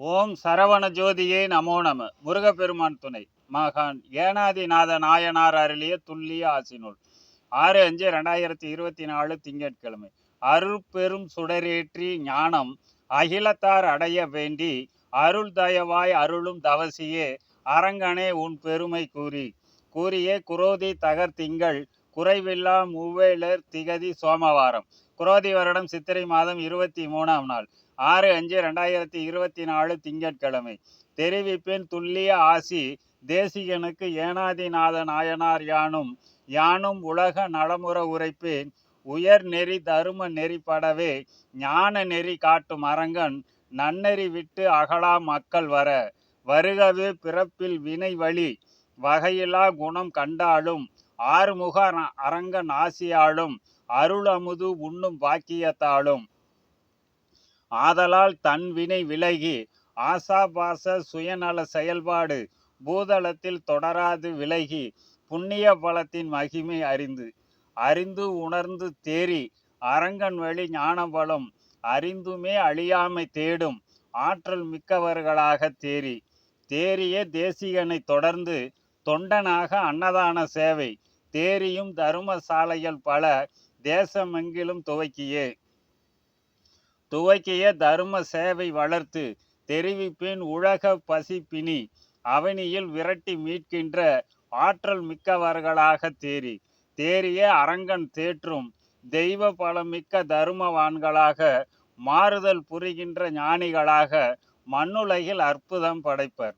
ஓம் சரவண ஜோதியே நமோ நம. முருகப்பெருமான் துணை. மகான் ஏனாதிநாத நாயனார் அருளிய துல்லிய ஆசினுள் ஆறு அஞ்சு ரெண்டாயிரத்தி இருபத்தி நாலு திங்கட்கிழமை. அருள்பெரும் சுடரேற்றி ஞானம் அகிலத்தார் அடைய வேண்டி அருள் தயவாய் அருளும் தவசியே அரங்கனே உன் பெருமை கூறி. கூறியே குரோதி தகர் திங்கள் குறைவில்லா மூவேலர் திகதி சோமவாரம். குரோதி வருடம் சித்திரை மாதம் இருபத்தி மூணாம் நாள். ஆறு அஞ்சு ரெண்டாயிரத்தி இருபத்தி நாலு திங்கட்கிழமை. தெரிவிப்பின் துல்லிய ஆசி தேசிகனுக்கு ஏனாதிநாத நாயனார் யானும் யானும் உலக நலமுற உரைப்பேன் உயர் நெறி தரும நெறிப்படவே ஞான நெறி காட்டும் அரங்கன் நன்னெறி விட்டு அகலா மக்கள் வர வருகவே பிறப்பில் வினை வழி வகையிலா குணம் கண்டாலும் ஆறுமுக அரங்கன் ஆசியாலும் அருள் அமுது உண்ணும் பாக்கியத்தாலும் ஆதலால் தன் வினை விலகி ஆசாபாச சுயநல செயல்பாடு பூதளத்தில் தொடராது விலகி புண்ணிய பலத்தின் மகிமை அறிந்து அறிந்து உணர்ந்து தேறி அரங்கன் வழி ஞானபலம் அறிந்துமே அழியாமை தேடும் ஆற்றல் மிக்கவர்களாக தேறி தேறிய தேசிகனை தொடர்ந்து தொண்டனாக அன்னதான சேவை தேரியும் தருமசாலைகள் பல தேசமெங்கிலும் துவக்கியே. துவக்கிய தர்ம சேவை வளர்த்து தெரிவிப்பின் உலக பசிப்பினி அவனியில் விரட்டி மீட்கின்ற ஆற்றல் மிக்கவர்களாக தேறி தேறிய அரங்கன் தேற்றும் தெய்வ பலமிக்க தருமவான்களாக மாறுதல் புரிகின்ற ஞானிகளாக மண்ணுலகில் அற்புதம் படைப்பர்.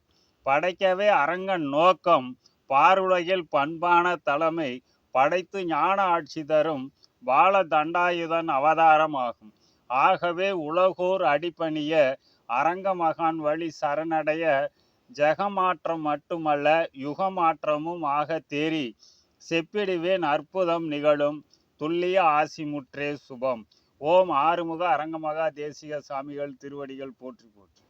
படைக்கவே அரங்கன் நோக்கம் பாருலகில் பண்பான தலைமை படைத்து ஞான ஆட்சி தரும் பால தண்டாயுதன் அவதாரம் ஆகும் ஆகவே உலகோர் அடிப்பணிய அரங்க மகான் வழி சரணடைய ஜெகமாற்றம் மட்டுமல்ல யுகமாற்றமும் ஆக தேறி செப்பிடுவேன் அற்புதம் நிகழும் துல்லிய ஆசிமுற்றே சுபம். ஓம் ஆறுமுக அரங்கமகா தேசிக சாமிகள் திருவடிகள் போற்றி போற்றி.